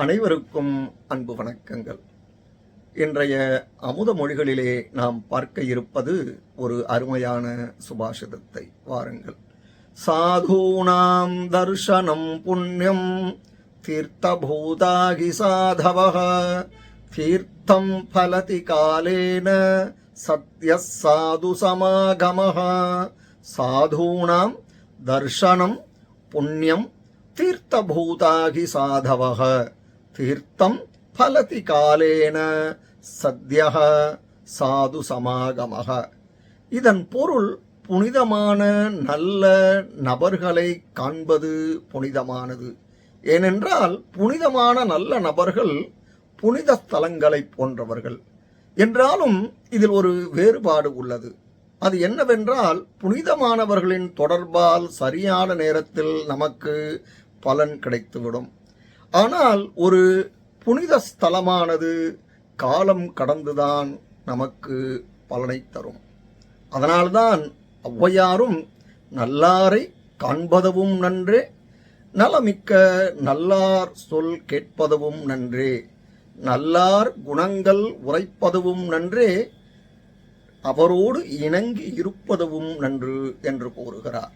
அனைவருக்கும் அன்பு வணக்கங்கள். இன்றைய அமுத மொழிகளிலே நாம் பார்க்க இருப்பது ஒரு அருமையான சுபாஷிதத்தை. வாருங்கள். சாதூனாம் தர்ஷனம் புண்ணியம் தீர்த்தபூதாகி சாதவः தீர்த்தம் ஃபலதி காலேன சத்ய சாது சமாகமக சாதூனாம் தர்ஷனம் புண்ணியம் தீர்த்தபூதாகி சாதவः தீர்த்தம் பலதி காலேன சத்யக சாது சமாகமக இதன் பொருள் புனிதமான நல்ல நபர்களை காண்பது புனிதமானது. ஏனென்றால் புனிதமான நல்ல நபர்கள் புனித ஸ்தலங்களைப் போன்றவர்கள். என்றாலும் இதில் ஒரு வேறுபாடு உள்ளது. அது என்னவென்றால் புனிதமானவர்களின் தொடர்பால் சரியான நேரத்தில் நமக்கு பலன் கிடைத்துவிடும். ஆனால் ஒரு புனித ஸ்தலமானது காலம் கடந்துதான் நமக்கு பலனை தரும். அதனால்தான் ஒளவையாரும் நல்லாரை காண்பதவும் நன்றே நலமிக்க நல்லார் சொல் கேட்பதுவும் நன்றே நல்லார் குணங்கள் உரைப்பதுவும் நன்றே அவரோடு இணங்கி இருப்பதுவும் நன்று என்று கூறுகிறார்.